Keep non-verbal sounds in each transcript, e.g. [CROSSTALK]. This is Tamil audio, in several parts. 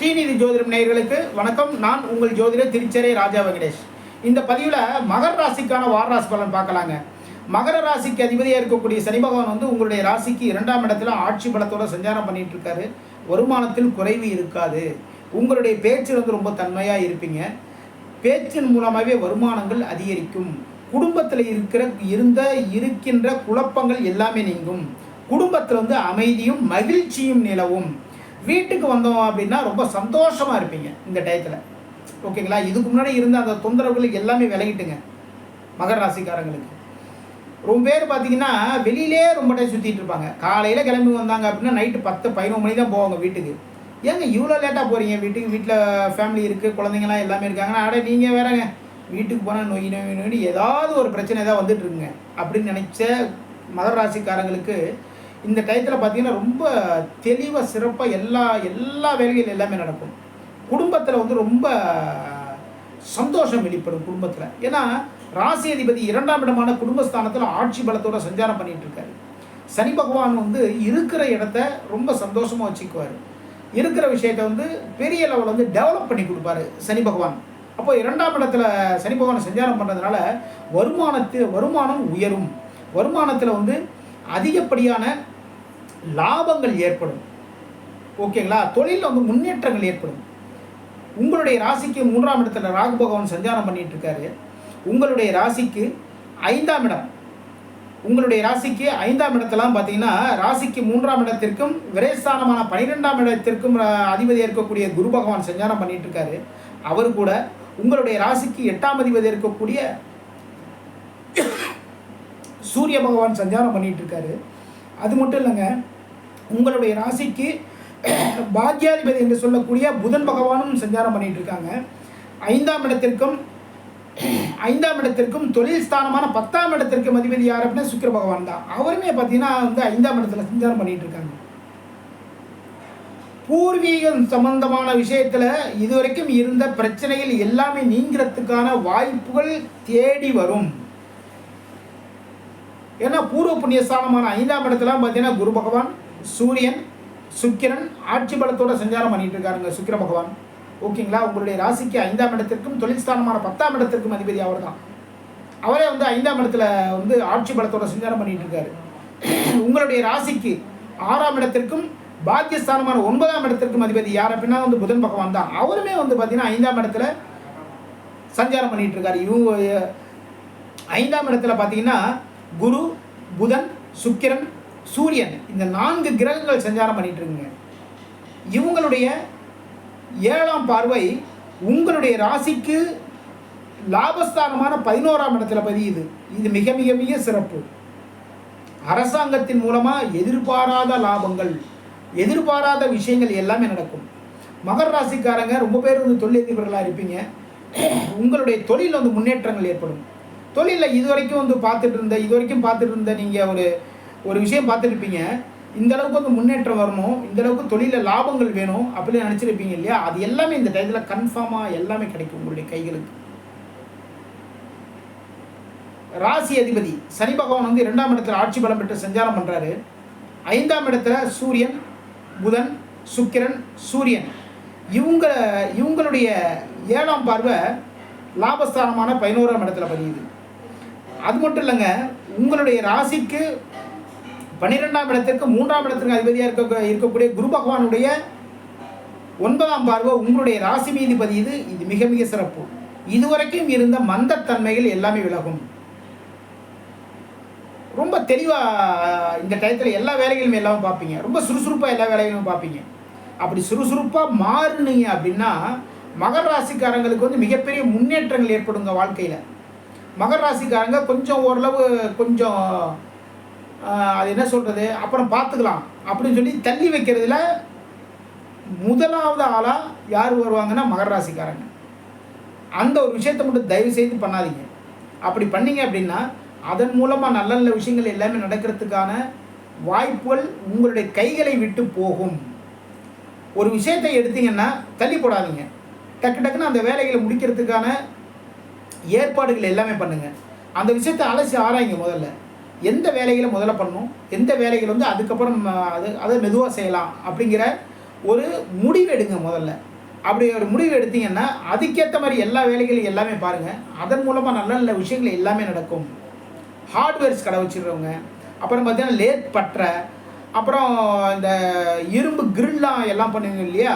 ஸ்ரீநிதி ஜோதிடம் நேயர்களுக்கு வணக்கம். நான் உங்கள் ஜோதிடர் திருச்சரை ராஜா வெங்கடேஷ். இந்த பதிவில் மகர ராசிக்கான வாரராசி பலன் பார்க்கலாங்க. மகர ராசிக்கு அதிபதியாக இருக்கக்கூடிய சனி பகவான் வந்து உங்களுடைய ராசிக்கு இரண்டாம் இடத்துல ஆட்சி பலத்தோட சஞ்சாரம் பண்ணிட்டு இருக்காரு. வருமானத்தில் குறைவு இருக்காது. உங்களுடைய பேச்சு வந்து ரொம்ப தன்மையாக இருப்பீங்க. பேச்சின் மூலமாகவே வருமானங்கள் அதிகரிக்கும். குடும்பத்தில் இருக்கிற இருந்த இருக்கின்ற குழப்பங்கள் எல்லாமே நீங்கும். குடும்பத்தில் வந்து அமைதியும் மகிழ்ச்சியும் நிலவும். வீட்டுக்கு வந்தோம் அப்படின்னா ரொம்ப சந்தோஷமாக இருப்பீங்க இந்த டயத்தில். ஓகேங்களா? இதுக்கு முன்னாடி இருந்த அந்த தொந்தரவுகள் எல்லாமே விலகிட்டுங்க மகர ராசிக்காரங்களுக்கு. ரொம்ப பேர் பார்த்தீங்கன்னா வெளியிலே ரொம்ப டைம் சுற்றிட்டு இருப்பாங்க. காலையில் கிளம்பி வந்தாங்க அப்படின்னா நைட்டு பத்து பதினொரு மணி தான் போவாங்க வீட்டுக்கு. ஏங்க இவ்வளோ லேட்டாக போகிறீங்க வீட்டுக்கு வீட்டில் ஃபேமிலி இருக்குது குழந்தைங்களாம் எல்லாமே இருக்காங்கன்னா அட நீங்கள் வேறங்க. வீட்டுக்கு போனால் நோய் நோய் நோய் ஏதாவது ஒரு பிரச்சனை ஏதாவது வந்துட்டு இருக்குங்க. அப்படின்னு நினச்ச மகர ராசிக்காரங்களுக்கு இந்த டயத்தில் பார்த்தீங்கன்னா ரொம்ப தெளிவாக சிறப்பாக எல்லா எல்லா வேலைகள் எல்லாமே நடக்கும். குடும்பத்தில் வந்து ரொம்ப சந்தோஷம் வெளிப்படும் குடும்பத்தில். ஏன்னா ராசி அதிபதி இரண்டாம் இடமான குடும்பஸ்தானத்தில் ஆட்சி பலத்தோட சஞ்சாரம் பண்ணிகிட்ருக்காரு இருக்காரு. சனி பகவான் வந்து இருக்கிற இடத்த ரொம்ப சந்தோஷமாக வச்சுக்குவார். இருக்கிற விஷயத்தை வந்து பெரிய லெவலில் வந்து டெவலப் பண்ணி கொடுப்பாரு சனி பகவான். அப்போ இரண்டாம் இடத்துல சனி பகவான் சஞ்சாரம் பண்ணுறதுனால வருமானத்து வருமானம் உயரும். வருமானத்தில் வந்து அதிகப்படியான லாபங்கள் ஏற்படும். ஓகேங்களா? தொழிலில் வந்து முன்னேற்றங்கள் ஏற்படும். உங்களுடைய ராசிக்கு மூன்றாம் இடத்துல ராகு பகவான் சஞ்சாரம் பண்ணிட்டு இருக்காரு உங்களுடைய ராசிக்கு ஐந்தாம் இடம். உங்களுடைய ராசிக்கு ஐந்தாம் இடத்தெல்லாம் பார்த்தீங்கன்னா ராசிக்கு மூன்றாம் இடத்திற்கும் விரைஸ்தானமான பனிரெண்டாம் இடத்திற்கும் அதிபதி அதிபதியாக இருக்கக்கூடிய குரு பகவான் சஞ்சாரம் பண்ணிட்டு இருக்காரு அவர் கூட உங்களுடைய ராசிக்கு எட்டாம் அதிபதி இருக்கக்கூடிய சூரிய பகவான் சஞ்சாரம் பண்ணிகிட்டு இருக்காரு அது மட்டும் இல்லைங்க உங்களுடைய ராசிக்கு [CLEARS THROAT] பாக்யாதிபதி என்று சொல்லக்கூடிய புதன் பகவானும் சஞ்சாரம் பண்ணிகிட்டு இருக்காங்க ஐந்தாம் இடத்திற்கும் [CLEARS THROAT] ஐந்தாம் இடத்திற்கும் தொழில் ஸ்தானமான பத்தாம் இடத்திற்கும் அதிபதி யார் அப்படின்னா சுக்கிர பகவான் தான். அவருமே பார்த்தீங்கன்னா வந்து ஐந்தாம் இடத்துல சஞ்சாரம் பண்ணிட்டு இருக்காங்க பூர்வீகம் சம்பந்தமான விஷயத்தில் இதுவரைக்கும் இருந்த பிரச்சனைகள் எல்லாமே நீங்கிறதுக்கான வாய்ப்புகள் தேடி வரும். ஏன்னா பூர்வ புண்ணிய ஸ்தானமான ஐந்தாம் இடத்துலாம் பார்த்தீங்கன்னா குரு பகவான் சூரியன் சுக்கிரன் ஆட்சி பலத்தோட சஞ்சாரம் பண்ணிட்டு இருக்காருங்க சுக்கிர பகவான். ஓகேங்களா? உங்களுடைய ராசிக்கு ஐந்தாம் இடத்திற்கும் தொழில் ஸ்தானமான பத்தாம் இடத்திற்கும் அதிபதி அவர் தான் அவரே வந்து ஐந்தாம் இடத்துல வந்து ஆட்சி பலத்தோட சஞ்சாரம் பண்ணிட்டு இருக்காரு. உங்களுடைய ராசிக்கு ஆறாம் இடத்திற்கும் பாக்கியஸ்தானமான ஒன்பதாம் இடத்திற்கும் அதிபதி யார் அப்படின்னா வந்து புதன் பகவான் தான். அவருமே வந்து பார்த்தீங்கன்னா ஐந்தாம் இடத்துல சஞ்சாரம் பண்ணிட்டு இருக்காரு. இவங்க ஐந்தாம் இடத்துல பார்த்தீங்கன்னா குரு புதன் சுக்கிரன் சூரியன் இந்த நான்கு கிரகங்கள் சஞ்சாரம் பண்ணிட்டு இருக்குங்க இவங்களுடைய ஏழாம் பார்வை உங்களுடைய ராசிக்கு லாபஸ்தானமான பதினோராம் இடத்துல பதியுது. இது மிக மிக மிக சிறப்பு. அரசாங்கத்தின் மூலமாக எதிர்பாராத லாபங்கள் எதிர்பாராத விஷயங்கள் எல்லாமே நடக்கும். மகர ராசிக்காரங்க ரொம்ப பேர் வந்து தொழிலதிபர்களாக இருப்பீங்க. உங்களுடைய தொழிலில் வந்து முன்னேற்றங்கள் ஏற்படும். தொழிலில் இது வரைக்கும் வந்து பார்த்துட்டு இருந்த இது வரைக்கும் பார்த்துட்டு இருந்த நீங்கள் ஒரு ஒரு விஷயம் பார்த்துருப்பீங்க. இந்த அளவுக்கு வந்து முன்னேற்றம் வரணும். இந்த அளவுக்கு தொழிலில் லாபங்கள் வேணும் அப்படின்னு நினச்சிருப்பீங்க இல்லையா? அது எல்லாமே இந்த டயத்தில் கன்ஃபார்மாக எல்லாமே கிடைக்கும் உங்களுடைய கைகளுக்கு. ராசி அதிபதி சனி பகவான் வந்து இரண்டாம் இடத்துல ஆட்சி பலம் பெற்று சஞ்சாரம் பண்ணுறாரு ஐந்தாம் இடத்துல சூரியன் புதன் சுக்கிரன் சூரியன். இவங்க இவங்களுடைய ஏழாம் பார்வை லாபஸ்தானமான பதினோராம் இடத்துல பதியுது. அது மட்டும் இல்லைங்க உங்களுடைய ராசிக்கு பன்னிரெண்டாம் இடத்திற்கு மூன்றாம் இடத்திற்கு அதிபதியாக இருக்க இருக்கக்கூடிய குரு பகவானுடைய ஒன்பதாம் பார்வை உங்களுடைய ராசி மீது பதியுது இது மிக மிக சிறப்பு. இதுவரைக்கும் இருந்த மந்தத்தன்மைகள் எல்லாமே விலகும். ரொம்ப தெளிவாக இந்த டயத்தில் எல்லா வேலைகளுமே எல்லாமே பார்ப்பீங்க. ரொம்ப சுறுசுறுப்பாக எல்லா வேலைகளும் பார்ப்பீங்க. அப்படி சுறுசுறுப்பாக மாறுனீங்க அப்படின்னா மகர ராசிக்காரங்களுக்கு வந்து மிகப்பெரிய முன்னேற்றங்கள் ஏற்படுங்க வாழ்க்கையில். மகர ராசிக்காரங்க கொஞ்சம் ஓரளவு கொஞ்சம் அது என்ன சொல்கிறது அப்புறம் பார்த்துக்கலாம். அப்படின்னு சொல்லி தள்ளி வைக்கிறதுல முதலாவது ஆளாக யார் வருவாங்கன்னா மகர ராசிக்காரங்க. அந்த ஒரு விஷயத்தை மட்டும் தயவு செய்து பண்ணாதீங்க. அப்படி பண்ணீங்க அப்படின்னா அதன் மூலமாக நல்ல நல்ல விஷயங்கள் எல்லாமே நடக்கிறதுக்கான வாய்ப்புகள் உங்களுடைய கைகளை விட்டு போகும். ஒரு விஷயத்தை எடுத்தீங்கன்னா தள்ளி போடாதீங்க. டக்கு டக்குன்னு அந்த வேலைகளை முடிக்கிறதுக்கான ஏற்பாடுகள் எல்லாமே பண்ணுங்கள் அந்த விஷயத்தை அலசி ஆராய்ங்க முதல்ல. எந்த வேலைகளை முதல்ல பண்ணணும்? எந்த வேலைகள் வந்து அதுக்கப்புறம் அது அதை மெதுவாக செய்யலாம் அப்படிங்கிற ஒரு முடிவு எடுங்க முதல்ல. அப்படி ஒரு முடிவு எடுத்தீங்கன்னா அதுக்கேற்ற மாதிரி எல்லா வேலைகளையும் எல்லாமே பாருங்கள் அதன் மூலமாக நல்ல நல்ல விஷயங்கள் எல்லாமே நடக்கும். ஹார்ட்வேர்ஸ் கடை வச்சுருக்கவங்க அப்புறம் பார்த்தீங்கன்னா லேத் பற்ற அப்புறம் இந்த இரும்பு கிரில்லாம் எல்லாம் பண்ணுவீங்க இல்லையா?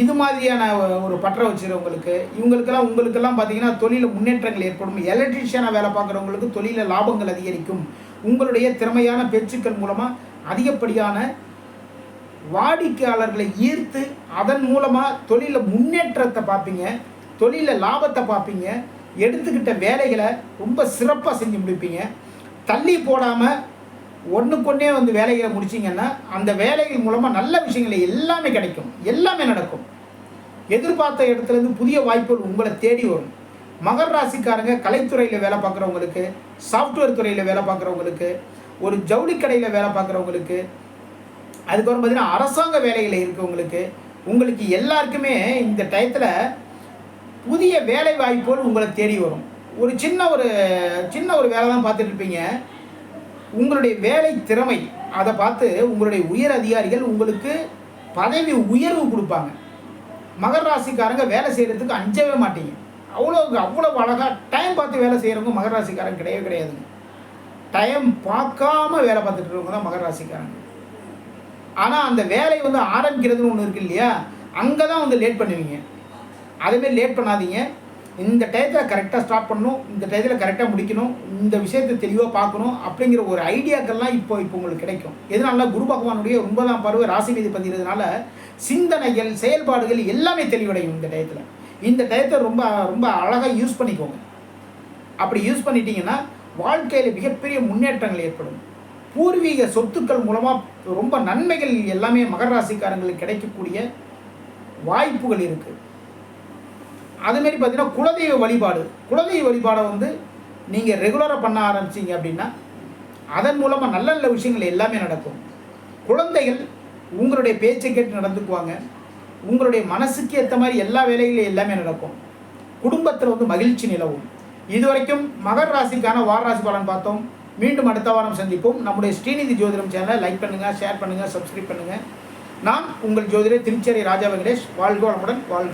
இது மாதிரியான ஒரு பற்ற வச்சுருவங்களுக்கு இவங்களுக்கெல்லாம் உங்களுக்கெல்லாம் பார்த்தீங்கன்னா தொழிலில் முன்னேற்றங்கள் ஏற்படும். எலக்ட்ரிஷியனாக வேலை பார்க்குறவங்களுக்கு தொழிலில் லாபங்கள் அதிகரிக்கும். உங்களுடைய திறமையான பேச்சுக்கள் மூலமாக அதிகப்படியான வாடிக்கையாளர்களை ஈர்த்து அதன் மூலமாக தொழிலில் முன்னேற்றத்தை பார்ப்பீங்க தொழிலில் லாபத்தை பார்ப்பீங்க எடுத்துக்கிட்ட வேலைகளை ரொம்ப சிறப்பாக செஞ்சு முடிப்பீங்க. தள்ளி போடாமல் ஒன்றுக்கொன்னே வந்து வேலைகளை முடிச்சிங்கன்னா அந்த வேலைகள் மூலமாக நல்ல விஷயங்கள் எல்லாமே கிடைக்கும். எல்லாமே நடக்கும். எதிர்பார்த்த இடத்துலேருந்து புதிய வாய்ப்புகள் உங்களை தேடி வரும். மகர் ராசிக்காரங்க கலைத்துறையில் வேலை பார்க்குறவங்களுக்கு சாஃப்ட்வேர் துறையில் வேலை பார்க்குறவங்களுக்கு ஒரு ஜவுளி கடையில் வேலை பார்க்குறவங்களுக்கு அதுக்கப்புறம் பார்த்திங்கன்னா அரசாங்க வேலையில் இருக்கவங்களுக்கு உங்களுக்கு எல்லாருக்குமே இந்த டயத்தில் புதிய வேலை வாய்ப்புகள் உங்களை தேடி வரும். ஒரு சின்ன ஒரு சின்ன ஒரு வேலை தான் பார்த்துட்டு இருப்பீங்க. உங்களுடைய வேலை திறமை அதை பார்த்து உங்களுடைய உயர் அதிகாரிகள் உங்களுக்கு பதவி உயர்வு கொடுப்பாங்க. மகர ராசிக்காரங்க வேலை செய்கிறதுக்கு அஞ்சவே மாட்டீங்க. அவ்வளோ அவ்வளோ அழகாக டைம் பார்த்து வேலை செய்கிறவங்க மகர ராசிக்காரங்க கிடையவே கிடையாதுங்க. டைம் பார்க்காம வேலை பார்த்துட்டு இருக்கவங்க தான் மகர ராசிக்காரங்க. ஆனால் அந்த வேலை வந்து ஆரம்பிக்கிறதுன்னு ஒன்று இருக்கு இல்லையா? அங்கே தான் வந்து லேட் பண்ணுவீங்க. அதேமாரி லேட் பண்ணாதீங்க. இந்த டயத்தில் கரெக்டாக ஸ்டார்ட் பண்ணணும் இந்த டயத்தில் கரெக்டாக முடிக்கணும் இந்த விஷயத்தை தெளிவாக பார்க்கணும் அப்படிங்கிற ஒரு ஐடியாக்கள்லாம் இப்போ இப்போ உங்களுக்கு கிடைக்கும். எதனால? குரு பகவானுடைய ஒன்பதாம் பருவ ராசி மீது பதிகிறதுனால சிந்தனைகள் செயல்பாடுகள் எல்லாமே தெளிவடையும் இந்த டயத்தில். இந்த டயத்தை ரொம்ப ரொம்ப அழகாக யூஸ் பண்ணிக்கோங்க. அப்படி யூஸ் பண்ணிட்டீங்கன்னா வாழ்க்கையில் மிகப்பெரிய முன்னேற்றங்கள் ஏற்படும். பூர்வீக சொத்துக்கள் மூலமாக ரொம்ப நன்மைகள் எல்லாமே மகர ராசிக்காரங்களுக்கு கிடைக்கக்கூடிய வாய்ப்புகள் இருக்குது அதுமாரி பார்த்தீங்கன்னா குலதெய்வ வழிபாடு. குலதெய்வ வழிபாடை வந்து நீங்கள் ரெகுலராக பண்ண ஆரம்பிச்சீங்க அப்படின்னா அதன் மூலமாக நல்ல நல்ல விஷயங்கள் எல்லாமே நடக்கும். குழந்தைகள் உங்களுடைய பேச்சை கேட்டு நடந்துக்குவாங்க. உங்களுடைய மனசுக்கு ஏற்ற மாதிரி எல்லா வேலைகளும் எல்லாமே நடக்கும். குடும்பத்தில் வந்து மகிழ்ச்சி நிலவும். இதுவரைக்கும் மகர் ராசிக்கான வார ராசி பலன் பார்த்தோம். மீண்டும் அடுத்த வாரம் சந்திப்போம். நம்முடைய ஸ்ரீநிதி ஜோதிடம் சேனலை லைக் பண்ணுங்கள் ஷேர் பண்ணுங்கள் சப்ஸ்கிரைப் பண்ணுங்கள் நான் உங்கள் ஜோதிடர் திருச்சேரி ராஜா வெங்கடேஷ். வாழ்க வளமுடன் வாழ்க